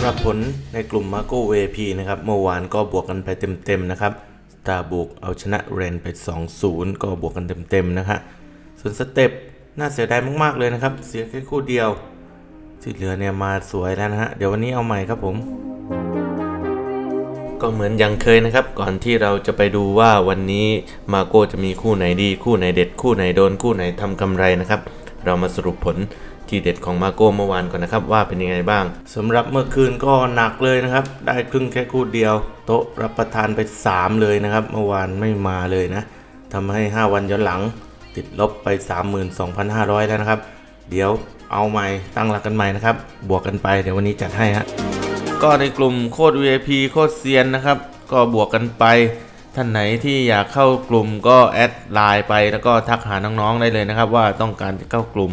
ำหรับผลในกลุ่ม Marco VP นะครับ เมื่อวานก็บวกกันไปเต็มๆนะครับตาบุกเอาชนะเรนไป 2-0 ก็บวกกันเต็มๆนะฮะส่วนสเต็ปน่าเสียดายมากๆเลยนะครับ เสียแค่คู่เดียว ที่เหลือเนี่ยมาสวยแล้วนะฮะ เดี๋ยววันนี้เอาใหม่ครับผม ก็เหมือนยังเคยนะครับ ก่อนที่เราจะไปดูว่าวันนี้มาโก้จะมีคู่ไหนดี คู่ไหนเด็ด คู่ไหนโดน คู่ไหนทำกำไรนะครับ เรามาสรุปผล ทีเด็ดของมาโก้เมื่อวานก่อนนะครับ ว่าเป็นยังไงบ้างสำหรับเมื่อคืนก็หนักเลยนะครับ ได้ครึ่งแค่คู่เดียว โต๊ะรับประทานไป 3 เลยนะครับ เมื่อวานไม่มาเลยนะทำให้ 5 วันย้อนหลัง ติดลบไป 32,500 แล้วนะครับ เดี๋ยวเอาใหม่ตั้งหลักกันใหม่นะครับ บวกกันไปเดี๋ยววันนี้จัดให้ฮะก็ในกลุ่มโคตร VIP โคตรเซียนนะครับ ก็บวกกันไปท่านไหนที่อยากเข้ากลุ่มก็แอดไลน์ไปแล้วก็ทักหาน้องๆได้เลยนะครับ ว่าต้องการจะเข้ากลุ่ม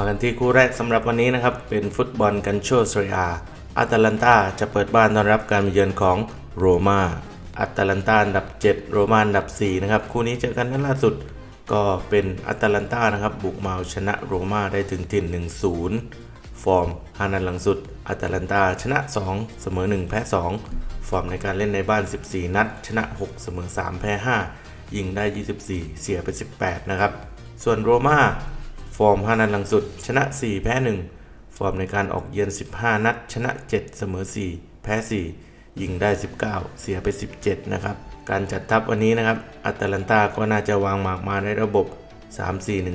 มากันที่คู่แรกสำหรับวันนี้นะครับ เป็นฟุตบอลกันโชเซเรียอาตาลันตาจะเปิดบ้านต้อนรับการมาเยือนของโรมาอาตาลันตาอันดับ 7 โรมาอันดับ 4 นะครับ คู่นี้เจอกันนัดล่าสุด ก็เป็นอาตาลันตานะครับ บุกมาชนะโรมาได้ถึงถิ่น 1-0 ฟอร์มฮานันหลังสุดอาตาลันตาชนะ 2 เสมอ 1 แพ้ 2 ฟอร์มในการเล่นในบ้าน 14 นัด ชนะ 6 เสมอ 3 แพ้ 5 ยิงได้ 24 เสียไป 18 นะครับ ส่วนโรม่า ฟอร์ม 5 นัดหลังสุด ชนะ 4 แพ้ 1 ฟอร์มในการออกเยือน 15 นัด ชนะ 7 เสมอ 4 แพ้ 4 ยิงได้ 19 เสียไป 17 นะครับ การจัดทัพวันนี้นะครับอัตแลนตาก็น่าจะวางหมากมาในระบบ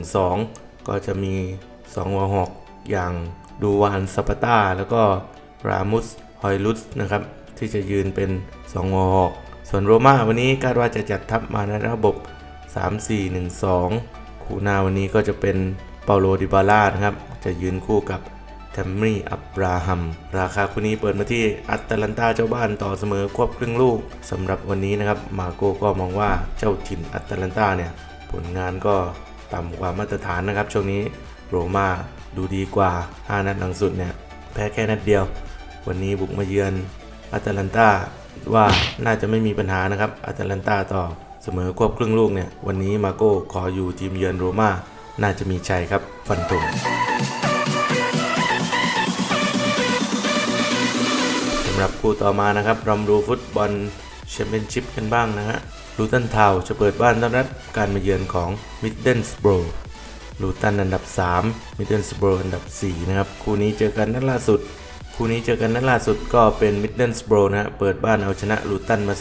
3-4-1-2 ก็จะมี 2 หัวหอกอย่างดูวานสปาตาแล้วก็รามุสฮอยลุสนะครับที่จะยืนเป็น 2 หัวหอก ส่วนโรม่าวันนี้คาดว่าจะจัดทัพมาในระบบ 3-4-1-2 คู่หน้าวันนี้ก็จะเป็น เปาโลดิบาล่านะครับจะยืนคู่กับแทมมี่อับราฮัม ราคาคู่นี้เปิดมาที่อัตแลนตาเจ้าบ้านต่อเสมอควบครึ่งลูกสำหรับวันนี้นะครับมาโกก็มองว่าเจ้าถิ่นอัตแลนตาเนี่ยผลงานก็ต่ำกว่ามาตรฐานนะครับช่วงนี้โรม่าดูดีกว่า 5 นัดหลังสุดเนี่ยแพ้แค่นัดเดียว วันนี้บุกมาเยือนอัตแลนตาว่าน่าจะไม่มีปัญหานะครับอัตแลนตาต่อเสมอควบครึ่งลูกเนี่ยวันนี้มาโก้ขออยู่ทีมเยือนโรม่า น่าจะมีชัยครับ ฟันธงสำหรับคู่ต่อมานะครับเรามดูฟุตบอลแชมเปี้ยนชิพกันบ้างนะฮะลูตันทาวจะเปิดบ้านต้อนรับการมาเยือนของมิดเดิลสโบรลูตันอันดับ 3 มิดเดิลสโบรอันดับ 4 นะครับ คู่นี้เจอกันนัดล่าสุด คู่นี้เจอกันนัดล่าสุดก็เป็นมิดเดิลสโบรนะฮะเปิดบ้านเอาชนะลูตันมา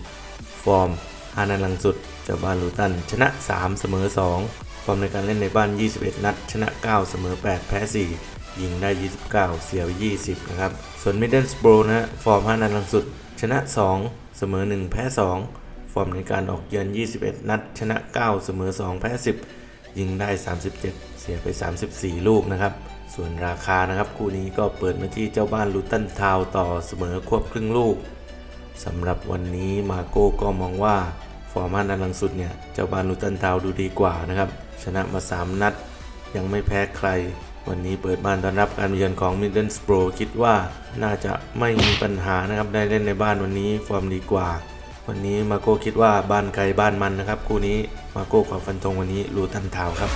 2-1 ฟอร์มฮานันหลังสุดเจ้าบ้านลูตันชนะ 3 เสมอ 2 ฟอร์มในการเล่นในบ้าน 21 นัด ชนะ 9 เสมอ 8 แพ้ 4 ยิงได้ 29 เสียไป 20 นะครับ ส่วนมิดเดิลสโบรนะฮะ ฟอร์มฮานันหลังสุด ชนะ 2 เสมอ 1 แพ้ 2 ฟอร์มในการออกเยือน 21 นัด ชนะ 9 เสมอ 2 แพ้ 10 ยิงได้ 37 เสียไป 34 ลูกนะครับ ส่วนราคานะครับคู่นี้ก็เปิดมาที่เจ้าบ้านลูตันทาวต่อเสมอควบครึ่งลูกสำหรับวันนี้มาโก้ก็มองว่า ฟอร์มานัดหลังสุดเนี่ย เจ้าบ้านลูตันทาวดูดีกว่านะครับ ชนะมา 3 นัด ยังไม่แพ้ใคร วันนี้เปิดบ้านต้อนรับการเยือนของ Middlesbrough คิดว่าน่าจะไม่มีปัญหานะครับ ได้เล่นในบ้านวันนี้ฟอร์มดีกว่า วันนี้มาโก้คิดว่าบ้านไกลบ้านมันนะครับคู่นี้มาโก้ขอฟันธงวันนี้รูตันทาวครับ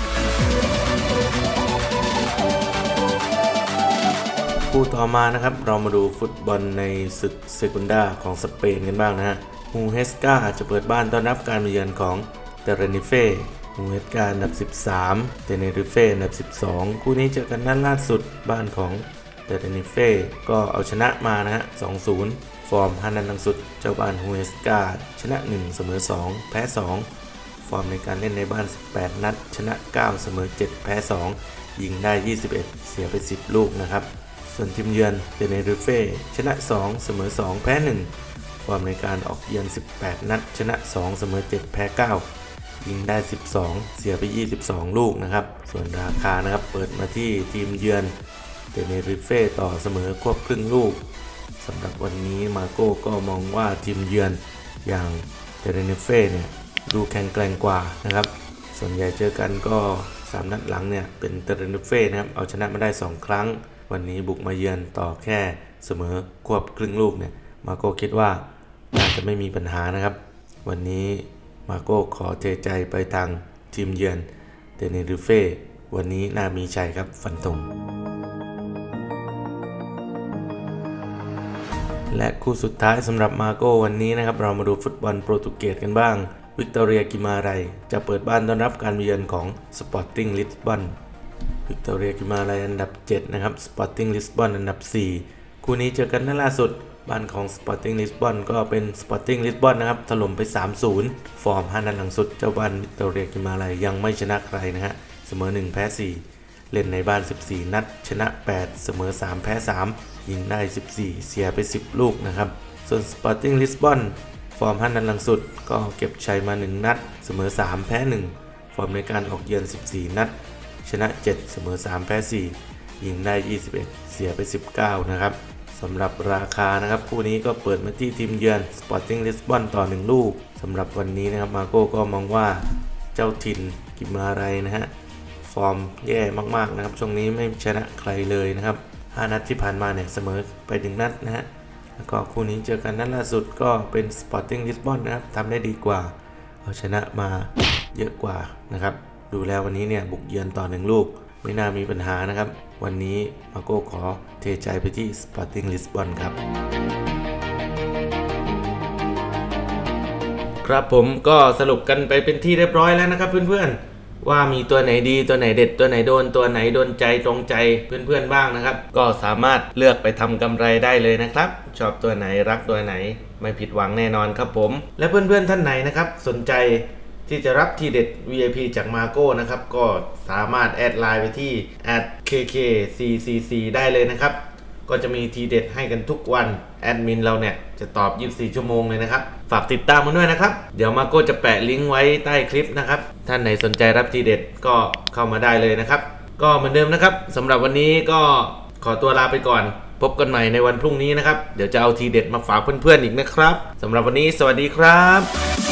คู่ต่อมานะครับเรามาดูฟุตบอลในศึกเซกุนดาของสเปนกันบ้างนะฮะฮูเฮสกาจะเปิดบ้านต้อนรับการมาเยือนของเตเรนิเฟ่ ฮูเฮสการอันดับ 13เตเนริเฟ่อันดับ 12 คู่นี้เจอกันนัดล่าสุดบ้านของเตเนริเฟ่ก็เอาชนะมานะฮะ 2-0 ฟอร์มฮันนันลังสุด เจ้าบ้านฮูเฮสกาชนะ 1 เสมอ 2 แพ้ 2 ฟอร์มในการเล่นในบ้าน 18 นัด ชนะ 9 เสมอ 7 แพ้ 2 ยิงได้ 21 เสียไป 10 ลูกนะครับ ส่วนทีมเยือนเดเนริเฟ่ชนะ 2 เสมอ 2 แพ้ 1 ฟอร์มในการออกเยือน 18 นัด ชนะ 2 เสมอ 7 แพ้ 9 ยิงได้ 12 เสียไป 22 ลูกนะครับ ส่วนราคานะครับเปิดมาที่ทีมเยือนเดเนริเฟ่ต่อเสมอควบครึ่งลูกสำหรับวันนี้มาโก้ก็มองว่าทีมเยือนอย่างเดเนริเฟ่เนี่ยดูแข็งแกร่งกว่านะครับ ส่วนใหญ่เจอกันก็ 3 นัดหลังเนี่ยเป็นเตเนรนเฟ่นะครับเอาชนะมาได้ 2 ครั้ง วันนี้บุกมาเยือนต่อแค่เสมอควบครึ่งลูกเนี่ยมาโก้คิดว่าน่าจะไม่มีปัญหานะครับ วันนี้ มาโก้ขอเทใจไปทางทีมเยือนเดนิริเฟ่วันนี้น่ามีชัยครับฟันธงและคู่สุดท้ายสำหรับมาโก้วันนี้นะครับ เรามาดูฟุตบอลโปรตุเกสกันบ้าง วิกตอเรียกิมาไรจะเปิดบ้านต้อนรับการเยือนของสปอร์ติ้งลิสบอนวิกตอเรียกิมาไรอันดับ 7 นะครับสปอร์ติ้งลิสบอนอันดับ 4 คู่นี้เจอกันนัดล่าสุด บ้านของสปอร์ติ้งลิสบอนก็เป็นสปอร์ติ้งลิสบอนนะครับ ถล่มไป 3-0 ฟอร์ม 5 นัดหลังสุด เจ้าบ้านวิกตอเรียกิมาไรยังไม่ชนะใครนะฮะ เสมอ 1 แพ้ 4 เล่นในบ้าน 14 นัด ชนะ 8 เสมอ 3 แพ้ 3 ยิงได้ 14 เสียไป 10 ลูกนะครับ ส่วน Sporting Lisbon ฟอร์ม 5 นัดหลังสุด ก็เก็บชัยมา 1 นัด เสมอ 3 แพ้ 1 ฟอร์มในการออกเยือน 14 นัด ชนะ 7 เสมอ 3 แพ้ 4 ยิงได้ 21 เสียไป 19 นะครับ สำหรับราคานะครับคู่นี้ก็เปิดมาที่ทีมเยือน Sporting Lisbon ต่อ 1 ลูกสำหรับวันนี้นะครับมาโก้ก็มองว่าเจ้าถิ่นกิมาไรนะฮะฟอร์มแย่มากๆนะครับช่วงนี้ไม่ชนะใครเลยนะครับ 5 นัดที่ผ่านมาเนี่ยเสมอไปหนึ่งนัดนะฮะแล้วก็คู่นี้เจอกันนัดล่าสุดก็เป็น Sporting Lisbon นะครับทำได้ดีกว่าเอาชนะมาเยอะกว่านะครับ ดูแล้ววันนี้เนี่ยบุกเยือนต่อหนึ่งลูก ไม่น่ามีปัญหานะครับ วันนี้มาโก้ขอเทใจไปที่ Sporting Lisbon ครับครับผมก็สรุปกันไปเป็นที่เรียบร้อยแล้วนะครับเพื่อนๆ ว่ามีตัวไหนดีตัวไหนเด็ดตัวไหนโดนตัวไหนโดนใจตรงใจเพื่อนๆบ้างนะครับ ก็สามารถเลือกไปทำกำไรได้เลยนะครับ ชอบตัวไหนรักตัวไหนไม่ผิดหวังแน่นอนครับผม และเพื่อนๆท่านไหนนะครับ สนใจ ที่จะรับทีเด็ด VIP จากมาโก้นะครับ ก็สามารถแอดไลน์ไปที่ @kkccc ได้เลยนะครับ ก็จะมีทีเด็ดให้กันทุกวัน แอดมินเราเนี่ยจะตอบ 24 ชั่วโมงเลยนะครับ ฝากติดตามกันด้วยนะครับ เดี๋ยวมาโก้จะแปะลิงก์ไว้ใต้คลิปนะครับ ท่านไหนสนใจรับทีเด็ดก็เข้ามาได้เลยนะครับ ก็เหมือนเดิมนะครับสำหรับวันนี้ก็ขอตัวลาไปก่อน พบกันใหม่ในวันพรุ่งนี้นะครับ เดี๋ยวจะเอาทีเด็ดมาฝากเพื่อนๆอีกนะครับสำหรับวันนี้สวัสดีครับ